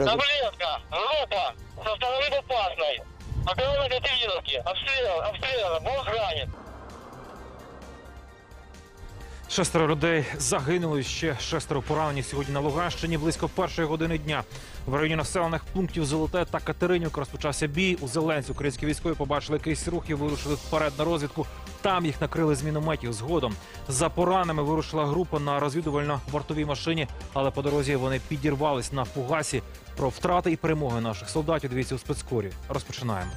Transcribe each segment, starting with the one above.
Мы раз- Таблетка, рота, со стороны Попасной. Операция Катериновки. Обстрелян, обстрелян, Бог ранит. Шестеро людей загинули. Ще шестеро поранені сьогодні на Луганщині. Близько першої години дня в районі населених пунктів Золоте та Катеринівка розпочався бій. У Зеленці українські військові побачили якийсь рух і вирушили вперед на розвідку. Там їх накрили з мінометів. Згодом за пораненими вирушила група на розвідувально-вартовій машині, але по дорозі вони підірвались на фугасі. Про втрати і перемоги наших солдатів дивіться у спецкорі. Розпочинаємо.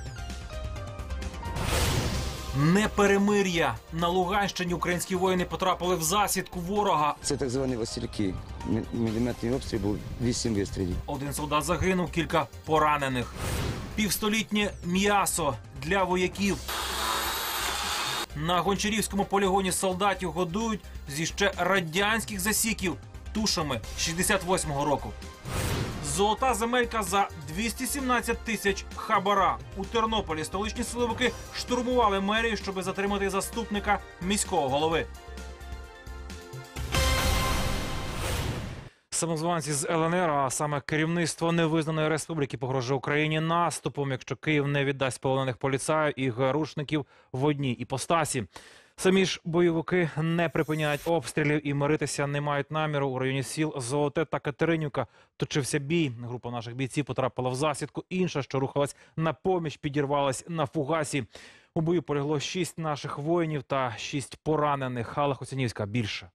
Неперемир'я на Луганщині українські воїни потрапили в засідку ворога. Це так звані Васильки. Мі- Мінометний обстріл був 8 вистрілів. Один солдат загинув, кілька поранених. Півстолітнє м'ясо для вояків. На гончарівському полігоні солдатів годують зі ще радянських засіків тушами 68-го року. Золота земелька за 217 тисяч хабара. У Тернополі столичні силовики штурмували мерію, щоб затримати заступника міського голови. Самозванці з ЛНР, а саме керівництво невизнаної республіки погрожує Україні наступом, якщо Київ не віддасть полонених поліцаїв і гарушників в одній іпостасі. Самі ж бойовики не припиняють обстрілів і миритися не мають наміру. У районі сіл Золоте та Катеринівка точився бій. Група наших бійців потрапила в засідку. Інша, що рухалась на поміч, підірвалась на фугасі. У бою полегло шість наших воїнів та шість поранених. Алла Хоцянівська більше.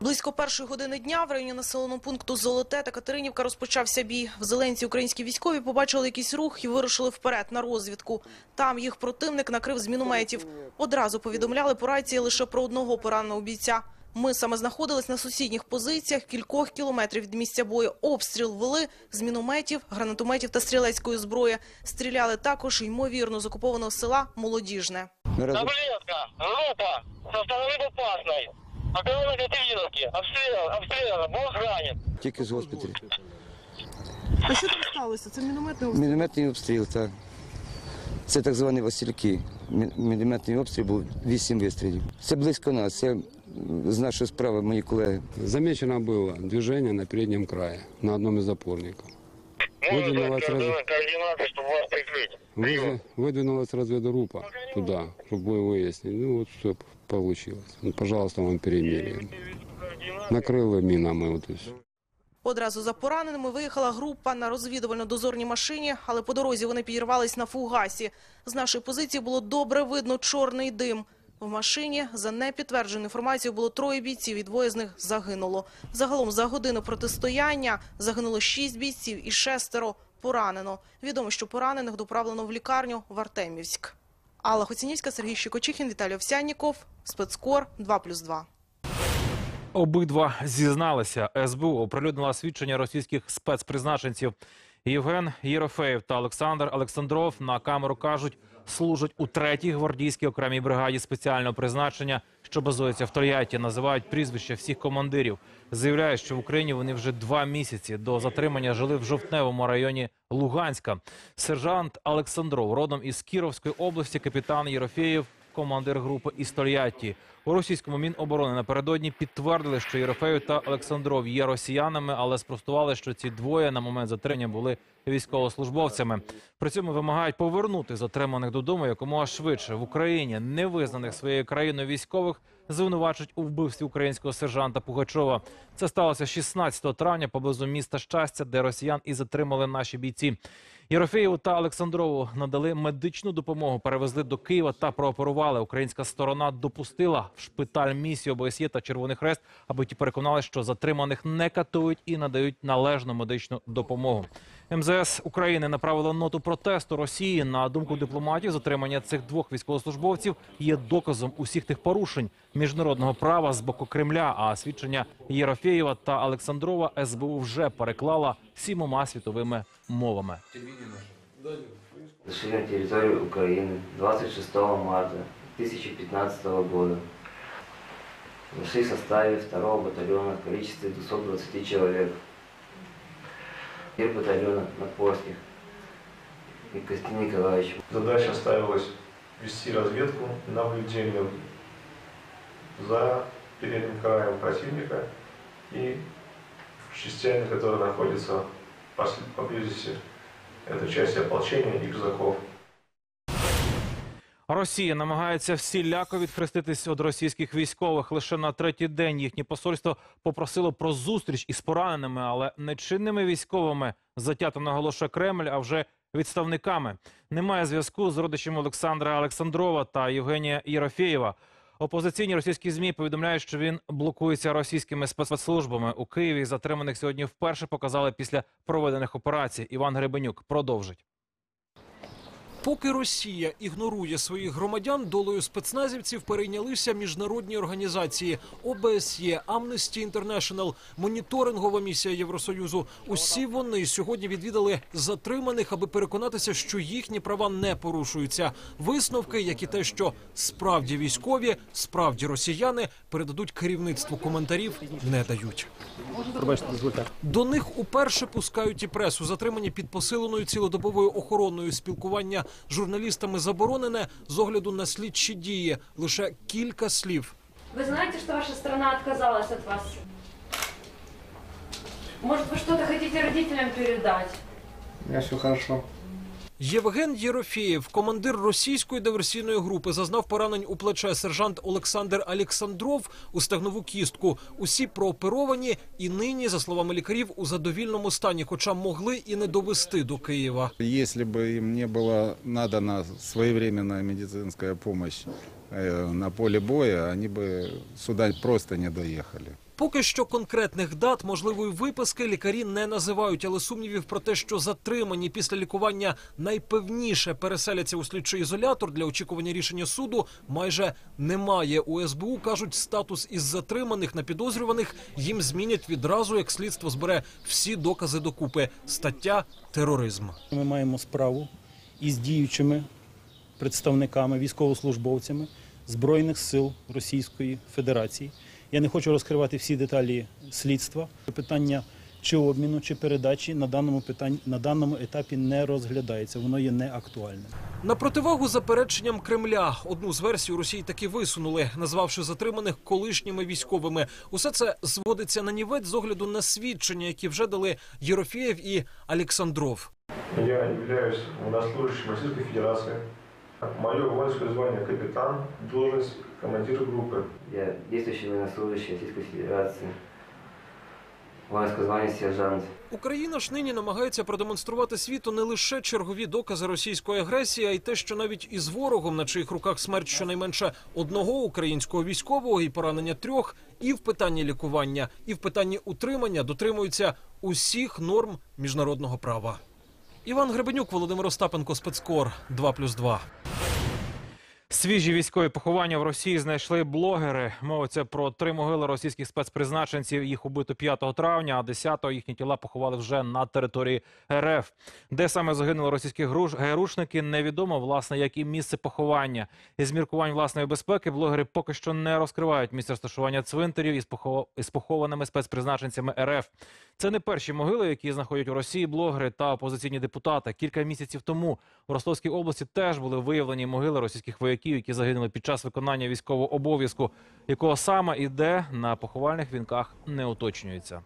Близько першої години дня в районі населеного пункту Золоте та Катеринівка розпочався бій. В Зеленці українські військові побачили якийсь рух і вирушили вперед на розвідку. Там їх противник накрив з мінометів. Одразу повідомляли по рації лише про одного пораненого бійця. Ми саме знаходились на сусідніх позиціях кількох кілометрів від місця бою. Обстріл вели з мінометів, гранатометів та стрілецької зброї. Стріляли також ймовірно з окупованого села Молодіжне. Таблетка, со стороны Попасной. Операция Катериновки. Обстрелян, обстрелян, Бог ранит. Тільки з госпіталю. А що там сталося? Це мінометний Мінометний обстріл, так. Це так звані Васильки. Мі- Мінометний обстріл був 8 вистрілів. Це близько нас. Це м, з нашої справи мої колеги. Замечено было движение на переднем крае, на одном из опорников. Можно Выдвинулась, дать раз... координаты, чтобы вас прикрыть. Выдви- Выдвинулась разведгруппа туда, чтобы выяснить. Ну вот все получилось. Ну, пожалуйста, вам перемирие. Накрыли минами вот. Одразу за пораненими виїхала група на розвідувально-дозорній машині, але по дорозі вони підірвались на фугасі. З нашої позиції було добре видно чорний дим. В машині, за непідтвердженою інформацією, було троє бійців, і двоє з них загинуло. Загалом за годину протистояння загинуло шість бійців і шестеро поранено. Відомо, що поранених доправлено в лікарню в Артемівськ. Алла Хоцінівська, Сергій Щекочихін, Віталій Овсянніков, Спецкор 2+,2. Обидва зізналися. СБУ оприлюднила свідчення російських спецпризначенців. Євген Єрофеєв та Олександр Олександров на камеру кажуть, служать у третій гвардійській окремій бригаді спеціального призначення, що базується в Тольятті. Називають прізвища всіх командирів. Заявляють, що в Україні вони вже два місяці до затримання жили в жовтневому районі Луганська. Сержант Олександров, родом із Кіровської області, капітан Єрофеєв, командир групи із Тольятті. У російському міноборони напередодні підтвердили, що Єрофеєв та Олександров є росіянами, але спростували, що ці двоє на момент затримання були військовослужбовцями. При цьому вимагають повернути затриманих додому якомога швидше в Україні, невизнаних своєю країною військових. Звинувачують у вбивстві українського сержанта Пугачова. Це сталося 16 травня поблизу міста Щастя, де росіян і затримали наші бійці. Єрофеєву та Олександрову надали медичну допомогу, перевезли до Києва та прооперували. Українська сторона допустила в шпиталь місію ОБСЄ та Червоний Хрест, аби ті переконали, що затриманих не катують і надають належну медичну допомогу. МЗС України направило ноту протесту Росії. На думку дипломатів, затримання цих двох військовослужбовців є доказом усіх тих порушень міжнародного права з боку Кремля. А свідчення Єрофєєва та Олександрова СБУ вже переклала сімома світовими мовами. Зашли на территорию Украины 26 марта 2015 года. Зашли в составе 2 батальона в количестве 220 человек. Командир батальона Напорских и Костян Николаевич. Задача ставилась вести разведку, наблюдение за передним краем противника и частями, которые находятся поблизости. Это части ополчения и казаков. Росія намагається всіляко відхреститись від російських військових. Лише на третій день їхнє посольство попросило про зустріч із пораненими, але не чинними військовими, затято наголошує Кремль, а вже відставниками. Немає зв'язку з родичами Олександра Олександрова та Євгенія Єрофєєва. Опозиційні російські змі повідомляють, що він блокується російськими спецслужбами. У Києві затриманих сьогодні вперше показали після проведених операцій. Іван Гребенюк продовжить. Поки Росія ігнорує своїх громадян, долею спецназівців перейнялися міжнародні організації ОБСЄ, Amnesty International, моніторингова місія Євросоюзу. Усі вони сьогодні відвідали затриманих, аби переконатися, що їхні права не порушуються. Висновки, як і те, що справді військові, справді росіяни передадуть керівництву коментарів, не дають. До них уперше пускають і пресу, затримані під посиленою цілодобовою охороною спілкування журналістами заборонене з огляду на слідчі дії. Лише кілька слів. Ви знаєте, що ваша страна отказалась від вас? Может, вы родителям передати? Я родителям передать? Євген Єрофєєв, командир російської диверсійної групи, зазнав поранень у плече. Сержант Олександр Олександров у стегнову кістку. Усі прооперовані і нині, за словами лікарів, у задовільному стані, хоча могли і не довести до Києва. Если бы им не была надана своевременная медицинская помощь э, на поле боя, они бы сюда просто не доехали. Поки що конкретних дат можливої виписки лікарі не називають, але сумнівів про те, що затримані після лікування найпевніше переселяться у слідчий ізолятор для очікування рішення суду, майже немає. У СБУ кажуть, статус із затриманих на підозрюваних їм змінять відразу, як слідство збере всі докази докупи. Стаття тероризм. Ми маємо справу із діючими представниками, військовослужбовцями Збройних сил Російської Федерації. Я не хочу розкривати всі деталі слідства. Питання чи обміну, чи передачі на даному питанні на даному етапі не розглядається. Воно є неактуальним. На противагу запереченням Кремля одну з версій у Росії таки висунули, назвавши затриманих колишніми військовими. Усе це зводиться на нівець з огляду на свідчення, які вже дали Єрофєєв і Олександров. Я являюсь военнослужащим Российской Федерации. Мое воинское звание капитан, должность командир группы. Я действующий военнослужащий Российской Федерации. Воинское звание сержант. Україна ж нині намагається продемонструвати світу не лише чергові докази російської агресії, а й те, що навіть із ворогом, на чиїх руках смерть щонайменше одного українського військового і поранення трьох, і в питанні лікування, і в питанні утримання дотримуються усіх норм міжнародного права. Іван Гребенюк, Володимир Остапенко, спецкор 2+,2. Свіжі військові поховання в Росії знайшли блогери. Мовиться про три могили російських спецпризначенців. Їх убито 5 травня, а 10-го їхні тіла поховали вже на території РФ. Де саме загинули російські груш- невідомо, власне, як і місце поховання. Із міркувань власної безпеки блогери поки що не розкривають місце розташування цвинтарів із, похо- із похованими спецпризначенцями РФ. Це не перші могили, які знаходять у Росії блогери та опозиційні депутати. Кілька місяців тому у Ростовській області теж були виявлені могили російських вояків, які загинули під час виконання військового обов'язку, якого саме і де на поховальних вінках не уточнюється.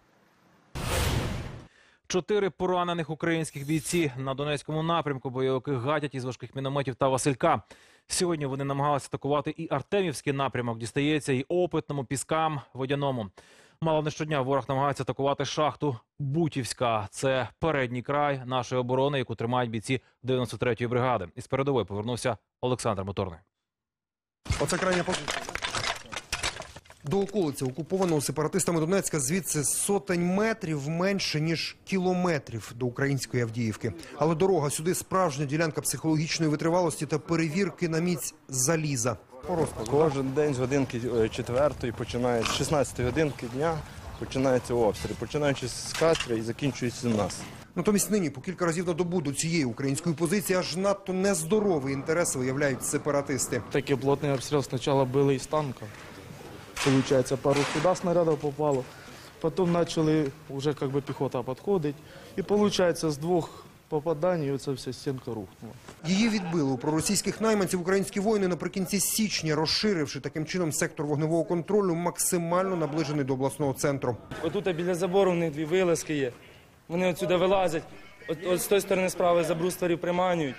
Чотири поранених українських бійці на Донецькому напрямку бойовики гатять із важких мінометів та Василька. Сьогодні вони намагалися атакувати і Артемівський напрямок, дістається і опитному, піскам, водяному. Мало не щодня ворог намагається атакувати шахту Бутівська. Це передній край нашої оборони, яку тримають бійці 93-ї бригади. Із передової повернувся Олександр Моторний. Оце крайня позиція. До околиці окупованого сепаратистами Донецька звідси сотень метрів менше ніж кілометрів до української Авдіївки. Але дорога сюди справжня ділянка психологічної витривалості та перевірки на міць заліза. По розкладу. Кожен день з годинки е, четвертої починає з 16 годинки дня починається обстріл, починаючи з катри і закінчується в нас. Натомість нині по кілька разів на добу до цієї української позиції аж надто нездоровий інтерес виявляють сепаратисти. Такий плотний обстріл спочатку били із танка. Получається, пару сюди снарядів попало. Потім почали вже как бы, піхота підходити. І виходить, з двох попадання, і оця вся стінка рухнула. Її відбили у проросійських найманців українські воїни наприкінці січня, розширивши таким чином сектор вогневого контролю, максимально наближений до обласного центру. Отут біля забору в них дві вилазки є. Вони отсюди вилазять. От, от з тої сторони справи за брустверів приманюють.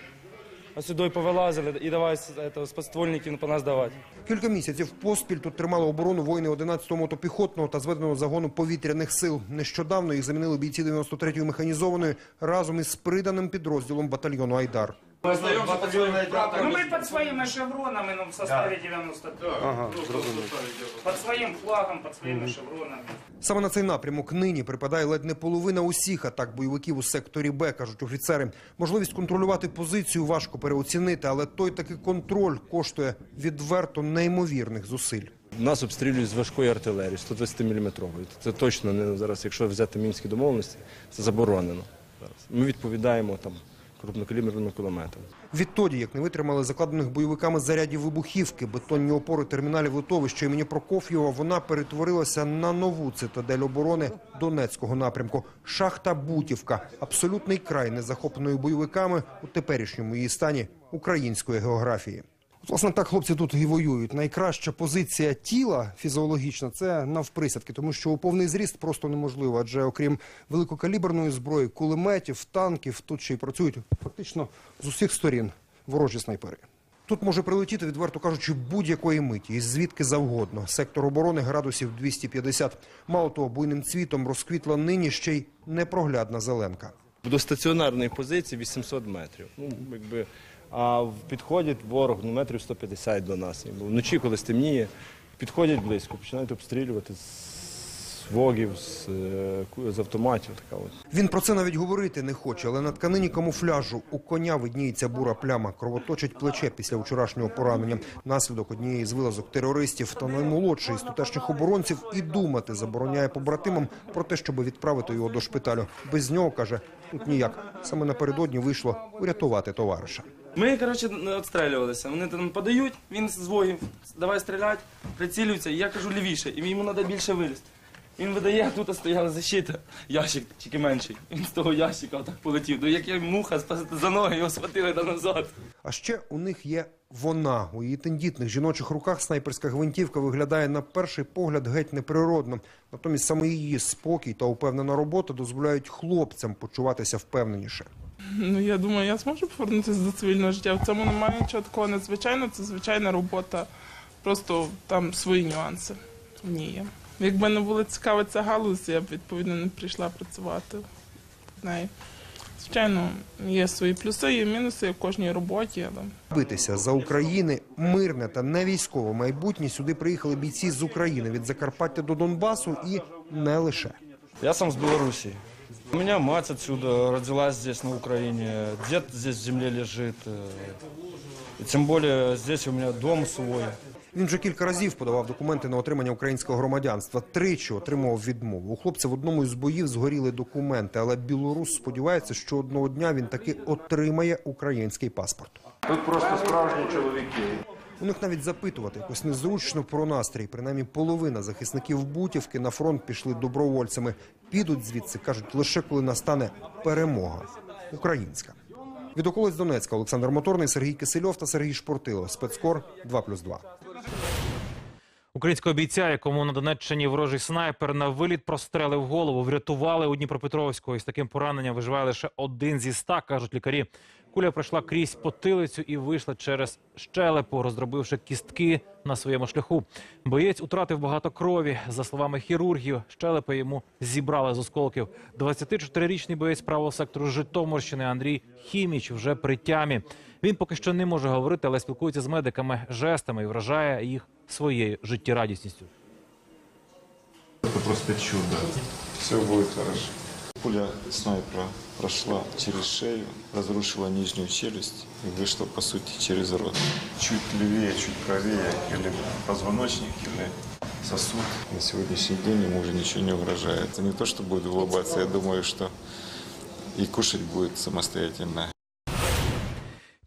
Сюди повилазили і давай з, этого, по нас давати. Кілька місяців поспіль тут тримали оборону воїни 11-го мотопіхотного та зведеного загону повітряних сил. Нещодавно їх замінили бійці 93-ї механізованої разом із приданим підрозділом батальйону Айдар. Ну, мы под своими шевронами, ну, в составе 90 Ага, Под своим флагом, под своими шевронами. Саме на цей напрямок нині припадає ледь не половина усіх атак бойовиків у секторі Б, кажуть офіцери. Можливість контролювати позицію важко переоцінити, але той таки контроль коштує відверто неймовірних зусиль. Нас обстрілюють з важкої артилерії, 120 мм. Це точно не зараз, якщо взяти мінські домовленості, це заборонено. Зараз. Ми відповідаємо там крупнокаліберними кулеметом. Відтоді, як не витримали закладених бойовиками зарядів вибухівки, бетонні опори терміналів литовища імені Прокоф'єва, вона перетворилася на нову цитадель оборони Донецького напрямку. Шахта Бутівка, абсолютний край незахопленої бойовиками у теперішньому її стані української географії. Власне, так хлопці тут і воюють. Найкраща позиція тіла фізіологічна це навприсядки, тому що у повний зріст просто неможливо. Адже окрім великокаліберної зброї, кулеметів, танків, тут ще й працюють фактично з усіх сторін ворожі снайпери. Тут може прилетіти, відверто кажучи, будь-якої миті, і звідки завгодно. Сектор оборони градусів 250. Мало того, буйним цвітом розквітла нині ще й непроглядна зеленка. До стаціонарної позиції 800 метрів. Ну, якби, а підходить ворог ну, метрів 150 до нас. Вночі, коли стемніє, підходять близько, починають обстрілювати з вогів, з, е, з автоматів. Така от. Він про це навіть говорити не хоче, але на тканині камуфляжу у коня видніється бура пляма, кровоточить плече після вчорашнього поранення. Наслідок однієї з вилазок терористів та наймолодший із тутешніх оборонців і думати забороняє побратимам про те, щоб відправити його до шпиталю. Без нього каже, тут ніяк. Саме напередодні вийшло врятувати товариша. Ми, коротше, відстрілювалися. Вони там подають, він з вогів, давай стріляти, прицілюється, і я кажу лівіше, і йому треба більше вилізти. Він видає, а тут стояла защита, ящик тільки менший. Він з того ящика так полетів. Ну як я муха за ноги його схватили та назад. А ще у них є вона. У її тендітних жіночих руках снайперська гвинтівка виглядає на перший погляд геть неприродно. Натомість саме її спокій та упевнена робота дозволяють хлопцям почуватися впевненіше. Ну я думаю, я зможу повернутися до цивільного життя. В цьому немає нічого такого надзвичайного. Це звичайна робота. Просто там свої нюанси в ній є. Якби не була цікава ця галузь, я б відповідно не прийшла працювати в неї. Звичайно, є свої плюси, є мінуси в кожній роботі, але Битися за України мирне та не військове майбутнє. Сюди приїхали бійці з України від Закарпаття до Донбасу і не лише. Я сам с Белоруссии. У меня мать отсюда родилась здесь, на Украине. Дед здесь в земле лежит. И тем более здесь у меня дом свой. Він вже кілька разів подавав документи на отримання українського громадянства. Тричі отримував відмову. У хлопця в одному із боїв згоріли документи, але білорус сподівається, що одного дня він таки отримає український паспорт. Тут просто справжні чоловіки. У них навіть запитувати якось незручно про настрій. Принаймні половина захисників Бутівки на фронт пішли добровольцями. Підуть звідси, кажуть, лише коли настане перемога українська. Від околиць Донецька Олександр Моторний, Сергій Кисельов та Сергій Шпортило. Спецкор 2+,2. Українського бійця, якому на Донеччині ворожий снайпер на виліт прострелив голову, врятували у Дніпропетровську. І з таким пораненням виживає лише один зі ста, кажуть лікарі. Куля пройшла крізь потилицю і вийшла через щелепу, роздробивши кістки на своєму шляху. Боєць утратив багато крові. За словами хірургів, щелепи йому зібрали з осколків. 24-річний боєць правого сектору Житомирщини Андрій Хіміч вже при тямі. Він поки що не може говорити, але спілкується з медиками жестами і вражає їх своєю життєрадісністю. Это просто чудо. Все будет хорошо. Пуля снайпера прошла через шею, разрушила нижнюю челюсть и вышла, по сути, через рот. Чуть левее, чуть правее, или позвоночник, или сосуд. На сегодняшний день ему уже ничего не угрожает. Это не то, что будет улыбаться, я думаю, что и кушать будет самостоятельно.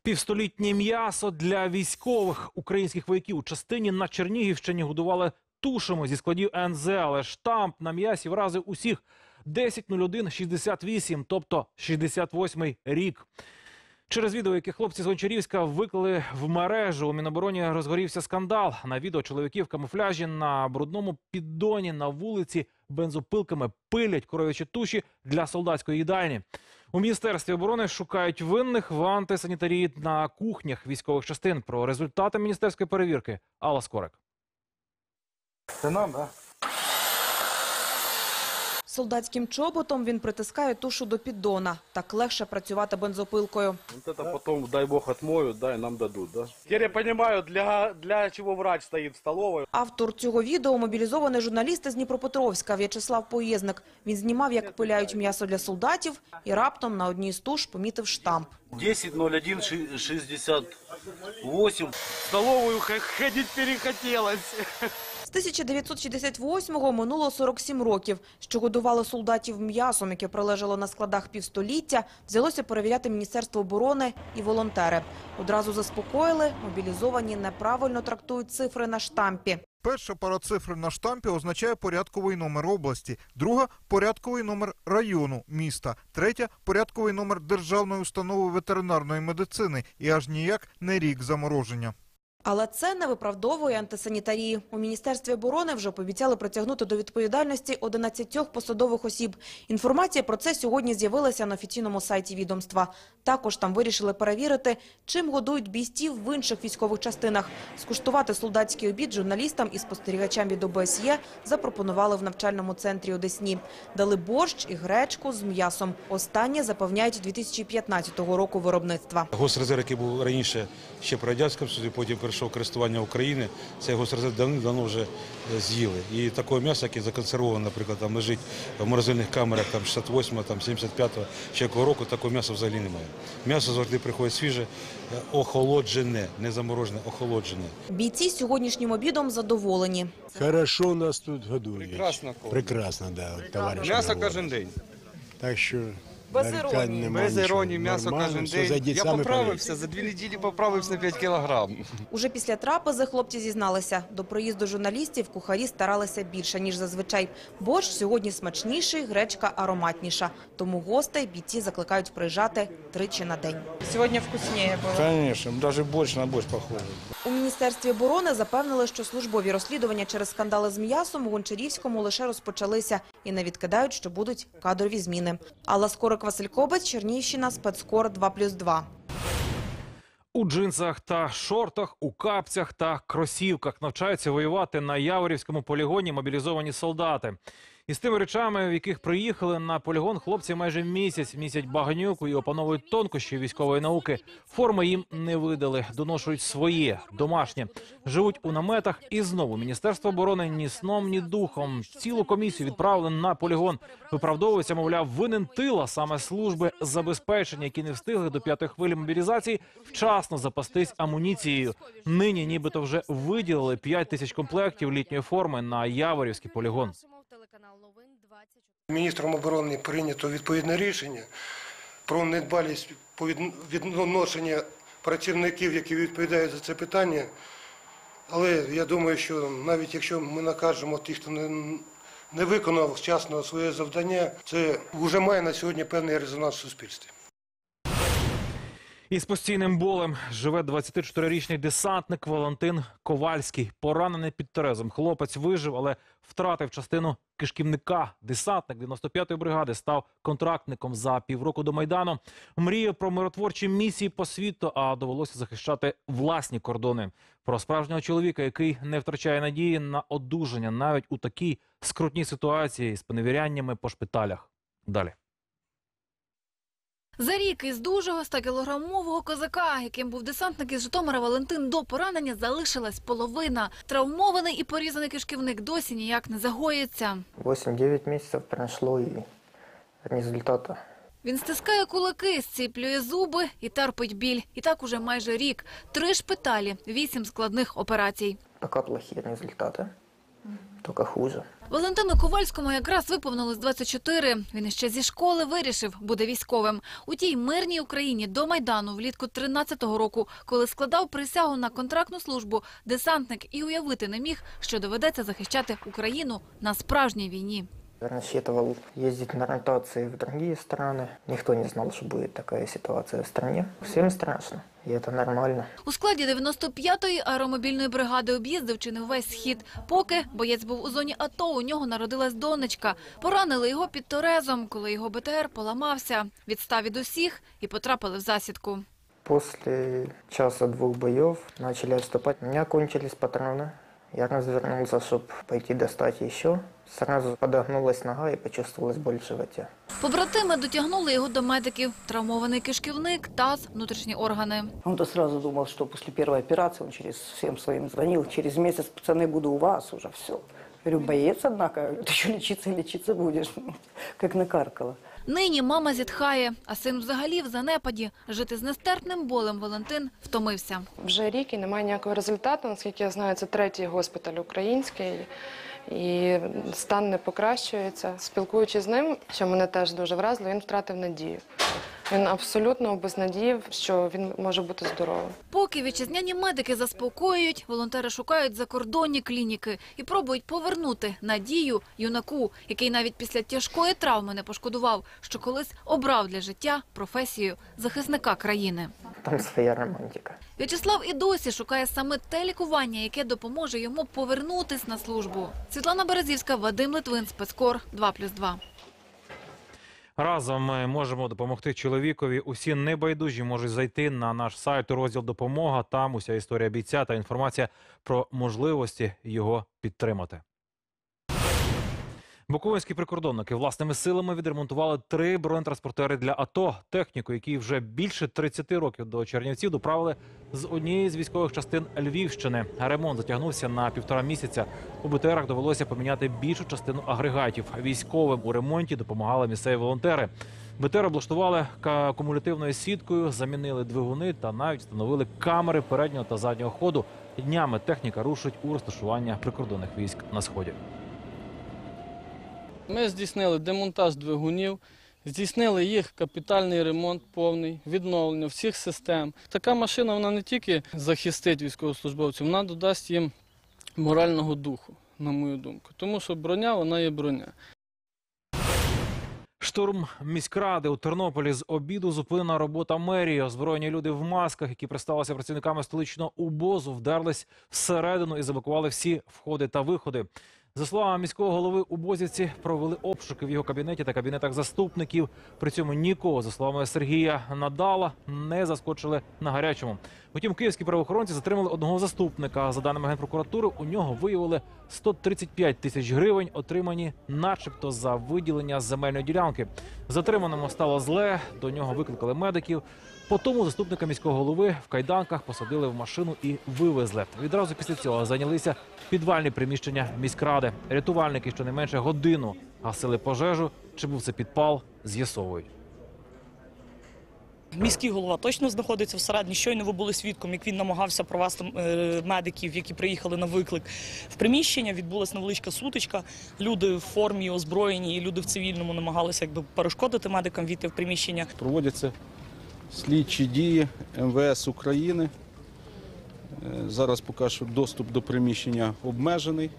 Півстолітнє м'ясо для військових українських вояків у частині на Чернігівщині годували тушами зі складів НЗ, але штамп на м'ясі вразив усіх. 10.01.68, тобто 68-й рік. Через відео, яке хлопці з Гончарівська виклали в мережу, у Мінобороні розгорівся скандал. На відео чоловіки в камуфляжі на брудному піддоні на вулиці бензопилками пилять коров'ячі туші для солдатської їдальні. У міністерстві оборони шукають винних в антисанітарії на кухнях військових частин. Про результати міністерської перевірки Алла Скорик. Це нам, да? Солдатським чоботом він притискає тушу до піддона. Так легше працювати бензопилкою. Вот это потом, дай бог, отмоют, да, и нам дадут, да? Теперь я понимаю, для, для чего врач стоит в столовой. Автор цього відео – мобілізований журналіст із Дніпропетровська В'ячеслав Поєзник. Він знімав, як пиляють м'ясо для солдатів, і раптом на одній з туш помітив штамп. 10.01.68. В столовую ходить перехотелось. З 1968-го минуло 47 років. Що годувало солдатів м'ясом, яке пролежало на складах півстоліття, взялося перевіряти Міністерство оборони і волонтери. Одразу заспокоїли, мобілізовані неправильно трактують цифри на штампі. Перша пара цифр на штампі означає порядковий номер області, друга порядковий номер району міста, третя порядковий номер державної установи ветеринарної медицини і аж ніяк не рік замороження. Але це не виправдовує антисанітарії. У Міністерстві оборони вже пообіцяли притягнути до відповідальності 11 посадових осіб. Інформація про це сьогодні з'явилася на офіційному сайті відомства. Також там вирішили перевірити, чим годують бійців в інших військових частинах. Скуштувати солдатський обід журналістам і спостерігачам від ОБСЄ запропонували в навчальному центрі у Десні. Дали борщ і гречку з м'ясом. Останнє запевняють 2015 року виробництва. Госрезерв, який був раніше ще при радянському Союзі, потім перейшов користування України, цей госрезерв давно вже е, з'їли. І такого м'яса, яке законсервоване, наприклад, там лежить в морозильних камерах там 68 там 75 чи якого року, такого м'яса взагалі немає. М'ясо завжди приходить свіже, е, охолоджене, не заморожене, охолоджене. Бійці сьогоднішнім обідом задоволені. Хорошо нас тут годують. Прекрасно. Прекрасно, да, товариш. М'ясо кожен день. Так що Без іронії. Без іронії, м'ясо кожен день. Я поправився, за дві неділі поправився на 5 кілограм. Уже після трапези хлопці зізналися, до приїзду журналістів кухарі старалися більше, ніж зазвичай. Борщ сьогодні смачніший, гречка ароматніша. Тому гостей бійці закликають приїжджати тричі на день. Сегодня вкуснее было. Конечно, даже борщ на борщ похоже. У Міністерстві оборони запевнили, що службові розслідування через скандали з м'ясом у Гончарівському лише розпочалися і не відкидають, що будуть кадрові зміни. Алла Скорик, Василь Кобець, Чернігівщина, спецкор 2+,2. У джинсах та шортах, у капцях та кросівках навчаються воювати на Яворівському полігоні мобілізовані солдати. І з тими речами, в яких приїхали на полігон, хлопці майже місяць місять багнюку і опановують тонкощі військової науки. Форми їм не видали, доношують своє домашнє, живуть у наметах. І знову міністерство оборони ні сном, ні духом. Цілу комісію відправили на полігон. Виправдовується, мовляв, винен тила саме служби забезпечення, які не встигли до п'ятої хвилі мобілізації вчасно запастись амуніцією. Нині, нібито, вже виділили 5 тисяч комплектів літньої форми на Яворівський полігон. Міністром оборони прийнято відповідне рішення про недбалість відношення працівників, які відповідають за це питання. Але я думаю, що навіть якщо ми накажемо тих, хто не, не виконав вчасно своє завдання, це вже має на сьогодні певний резонанс в суспільстві. Із постійним болем живе 24-річний десантник Валентин Ковальський. Поранений під Терезом. Хлопець вижив, але втратив частину кишківника. Десантник 95-ї бригади став контрактником за півроку до Майдану. Мріяв про миротворчі місії по світу, а довелося захищати власні кордони. Про справжнього чоловіка, який не втрачає надії на одужання навіть у такій скрутній ситуації з поневіряннями по шпиталях. Далі. За рік із дужого 100-кілограмового козака, яким був десантник із Житомира Валентин, до поранення залишилась половина. Травмований і порізаний кишківник досі ніяк не загоїться. 8-9 месяцев прошло и результата. Він стискає кулаки, зціплює зуби і терпить біль. І так уже майже рік. Три шпиталі, вісім складних операцій. Пока плохие результаты, только кахуза. Валентину Ковальському якраз виповнилось 24. Він ще зі школи вирішив, буде військовим. У тій мирній Україні до Майдану влітку 13-го року, коли складав присягу на контрактну службу, десантник і уявити не міг, що доведеться захищати Україну на справжній війні. Рассчитывал ездить на ротации в другие страны. Никто не знал, что будет такая ситуация в стране. Всем страшно, и это нормально. У складі 95-ї аеромобільної бригади об'їздив чи не весь схід. Поки боєць був у зоні АТО, у нього народилась донечка. Поранили його під Торезом, коли його БТР поламався. Відстав від усіх і потрапили в засідку. После часа-двух боев начали отступать. У меня кончились патроны. Я развернулся, чтобы пойти достать еще. Сразу подогнулась нога и почувствовалась боль в животе. Побратими дотягнули його до медиків. Травмований кишківник, таз, внутрішні органи. Он-то сразу думал, что после первой операции он через всем своим звонил. Через месяц, пацаны, буду у вас уже все. Говорю, боец, однако, ты еще лечиться и лечиться будешь. Как накаркало. Нині мама зітхає, а син взагалі в занепаді. Жити з нестерпним болем Валентин втомився. Вже рік і немає ніякого результату. Наскільки я знаю, це третій госпіталь український. І стан не покращується. Спілкуючись з ним, що мене теж дуже вразило, він втратив надію. Він абсолютно безнадіяв, що він може бути здоровим. Поки вітчизняні медики заспокоюють, волонтери шукають закордонні клініки і пробують повернути надію юнаку, який навіть після тяжкої травми не пошкодував, що колись обрав для життя професію захисника країни. Там своя романтика. В'ячеслав і досі шукає саме те лікування, яке допоможе йому повернутись на службу. Світлана Березівська, Вадим Литвин, спецкор 2+,2. Разом ми можемо допомогти чоловікові. Усі небайдужі можуть зайти на наш сайт розділ допомога. Там уся історія бійця та інформація про можливості його підтримати. Буковинські прикордонники власними силами відремонтували три бронетранспортери для АТО. Техніку, які вже більше 30 років до Чернівців доправили з однієї з військових частин Львівщини. Ремонт затягнувся на півтора місяця. У БТРах довелося поміняти більшу частину агрегатів. Військовим у ремонті допомагали місцеві волонтери. БТР облаштували кумулятивною сіткою, замінили двигуни та навіть встановили камери переднього та заднього ходу. Днями техніка рушить у розташування прикордонних військ на сході. Ми здійснили демонтаж двигунів, здійснили їх капітальний ремонт повний, відновлення всіх систем. Така машина вона не тільки захистить військовослужбовців, вона додасть їм морального духу, на мою думку. Тому що броня вона є броня. Штурм міськради у Тернополі з обіду зупинена робота мерії. Озброєні люди в масках, які присталися працівниками столичного УБОЗу, вдерлись всередину і заблокували всі входи та виходи. За словами міського голови, убозівці провели обшуки в його кабінеті та кабінетах заступників. При цьому нікого, за словами Сергія Надала, не заскочили на гарячому. Утім, київські правоохоронці затримали одного заступника. За даними генпрокуратури, у нього виявили 135 тисяч гривень, отримані, начебто, за виділення земельної ділянки. Затриманому стало зле. До нього викликали медиків. Потому заступника міського голови в кайданках посадили в машину і вивезли. Відразу після цього зайнялися підвальні приміщення міськради. Рятувальники щонайменше годину гасили пожежу. Чи був це підпал, з'ясовують. Міський голова точно знаходиться всередині. Щойно ви були свідком, як він намагався провести е, медиків, які приїхали на виклик в приміщення. Відбулася невеличка сутичка. Люди в формі озброєні, і люди в цивільному намагалися якби перешкодити медикам війти в приміщення. Проводяться слідчі дії МВС України. Е, Зараз поки що доступ до приміщення обмежений.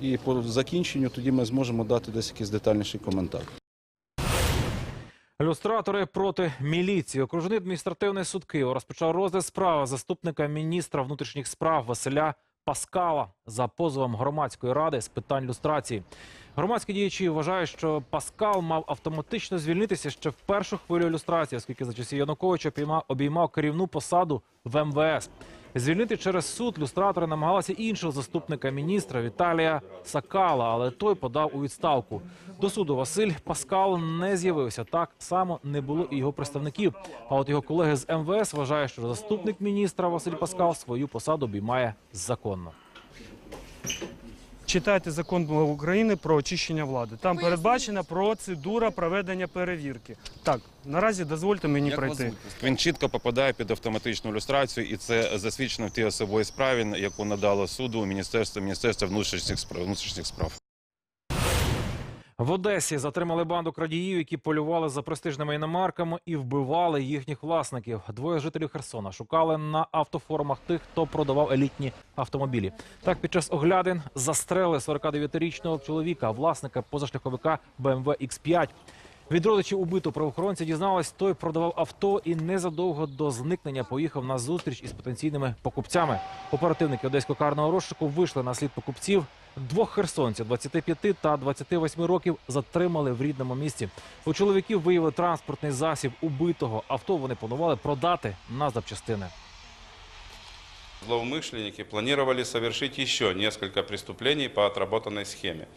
І по закінченню тоді ми зможемо дати десь якийсь детальніший коментар. Люстратори проти міліції. Окружний адміністративний суд Києва розпочав розгляд справи заступника міністра внутрішніх справ Василя Паскала за позовом громадської ради з питань люстрації. Громадські діячі вважають, що Паскал мав автоматично звільнитися ще в першу хвилю люстрації, оскільки за часів Януковича обійма- обіймав керівну посаду в МВС. Звільнити через суд люстратори намагалися іншого заступника міністра Віталія Сакала, але той подав у відставку. До суду Василь Паскал не з'явився. Так само не було і його представників. А от його колеги з МВС вважають, що заступник міністра Василь Паскал свою посаду обіймає законно. Читайте закон України про очищення влади. Там передбачена процедура проведення перевірки. Так, наразі дозвольте мені пройти. Він чітко попадає під автоматичну люстрацію, і це засвідчено в тій особовій справі, яку надало суду Міністерство Міністерства внутрішніх справ. В Одесі затримали банду крадіїв, які полювали за престижними іномарками і вбивали їхніх власників. Двоє жителів Херсона шукали на автофорумах тих, хто продавав елітні автомобілі. Так, під час оглядин застрели 49-річного чоловіка, власника позашляховика BMW X5. Від родичів убитого правоохоронці дізнались, той продавав авто і незадовго до зникнення поїхав на зустріч із потенційними покупцями. Оперативники одеського карного розшуку вийшли на слід покупців. Двох херсонців 25 та 28 років затримали в рідному місті. У чоловіків виявили транспортний засіб убитого. Авто вони планували продати на запчастини. Злоумышленники планировали совершить еще несколько преступлений по отработанной схеме.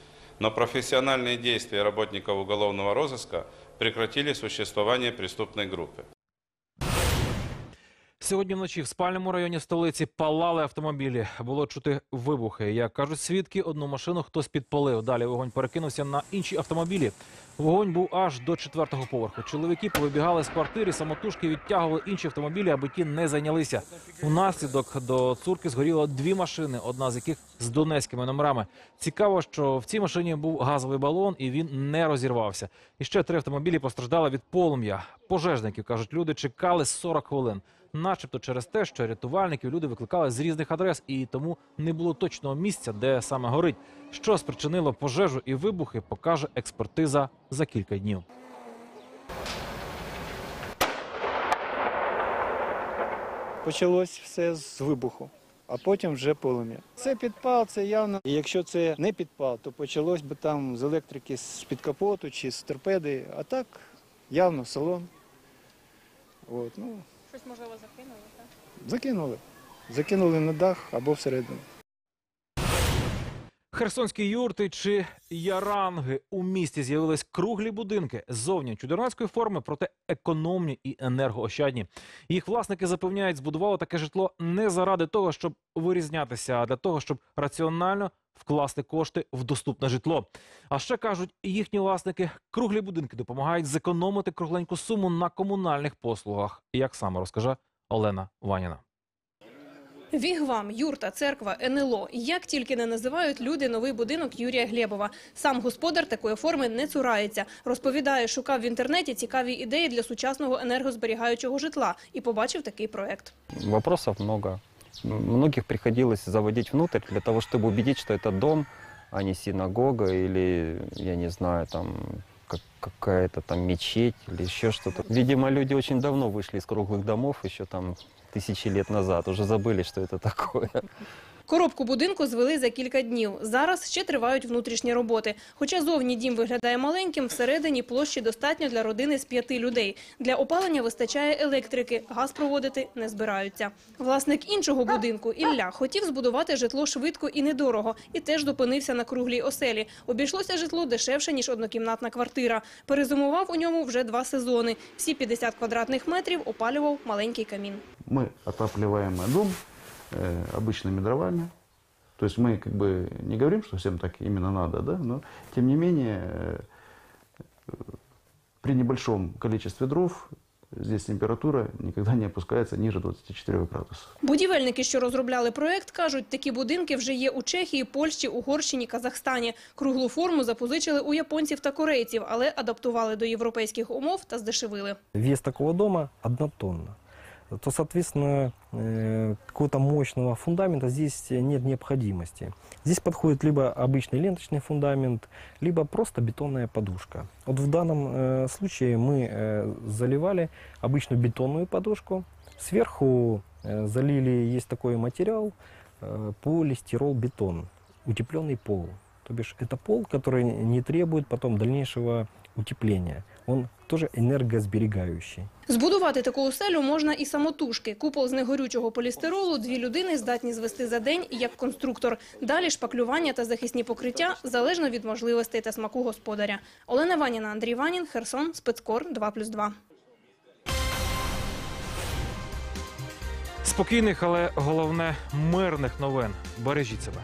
Но профессиональные действия работников уголовного розыска прекратили существование преступной группы. Сьогодні вночі в спальному районі столиці палали автомобілі. Було чути вибухи. Як кажуть свідки, одну машину хтось підпалив. Далі вогонь перекинувся на інші автомобілі. Вогонь був аж до четвертого поверху. Чоловіки повибігали з квартири, самотужки відтягували інші автомобілі, аби ті не зайнялися. Унаслідок до цурки згоріло дві машини, одна з яких з донецькими номерами. Цікаво, що в цій машині був газовий балон і він не розірвався. І ще три автомобілі постраждали від полум'я. Пожежників кажуть, люди чекали 40 хвилин. Начебто через те, що рятувальників люди викликали з різних адрес, і тому не було точного місця, де саме горить. Що спричинило пожежу і вибухи, покаже експертиза за кілька днів. Почалось все з вибуху, а потім вже полум'я. Це підпал, це явно. І якщо це не підпал, то почалось би там з електрики з-під капоту чи з торпеди, а так явно салон. От, ну, Щось можливо закинули, так? закинули. Закинули на дах або всередину. Херсонські юрти чи яранги у місті з'явились круглі будинки зовні чудернацької форми, проте економні і енергоощадні. Їх власники запевняють, збудували таке житло не заради того, щоб вирізнятися, а для того, щоб раціонально вкласти кошти в доступне житло. А ще кажуть, їхні власники круглі будинки допомагають зекономити кругленьку суму на комунальних послугах. Як саме розкаже Олена Ваніна. Вігвам, юрта, церква, НЛО. Як тільки не називають люди новий будинок Юрія Глєбова. Сам господар такої форми не цурається. Розповідає, шукав в інтернеті цікаві ідеї для сучасного енергозберігаючого житла і побачив такий проект. Вопросов много. Многих приходилось заводить внутрь для того, чтобы убедить, что это дом, а не синагога или, я не знаю, там как- какая-то там мечеть или еще что-то. Видимо, люди очень давно вышли из круглых домов, еще там тысячи лет назад, уже забыли, что это такое. Коробку будинку звели за кілька днів. Зараз ще тривають внутрішні роботи. Хоча зовні дім виглядає маленьким, всередині площі достатньо для родини з п'яти людей. Для опалення вистачає електрики, газ проводити не збираються. Власник іншого будинку, Ілля, хотів збудувати житло швидко і недорого, і теж зупинився на круглій оселі. Обійшлося житло дешевше, ніж однокімнатна квартира. Перезимував у ньому вже два сезони. Всі 50 квадратних метрів опалював маленький камін. Мы отапливаем дом э, обычными дровами. То есть мы как бы не говорим, что всем так именно надо, да, но тем не менее э, э, при небольшом количестве дров здесь температура никогда не опускается ниже 24 градусов. Будівельники, що розробляли проект, кажуть, такі будинки вже є у Чехії, Польщі, Угорщині, Казахстані. Круглу форму запозичили у японців та корейців, але адаптували до європейських умов та здешевили. Вес такого дома одна тонна. То, соответственно, э, какого-то мощного фундамента здесь нет необходимости. Здесь подходит либо обычный ленточный фундамент, либо просто бетонная подушка. Вот в данном э, случае мы э, заливали обычную бетонную подушку. Сверху залили, есть такой материал, полистирол-бетон, утепленный пол. То бишь это пол, который не требует потом дальнейшего утепления. Он тоже энергосберегающий. Збудувати таку оселю можна і самотужки. Купол з негорючого полістиролу дві людини здатні звести за день як конструктор. Далі шпаклювання та захисні покриття залежно від можливостей та смаку господаря. Олена Ваніна, Андрій Ванін, Херсон, Спецкор 2+,2. Спокійних, але головне мирних новин. Бережіть себе.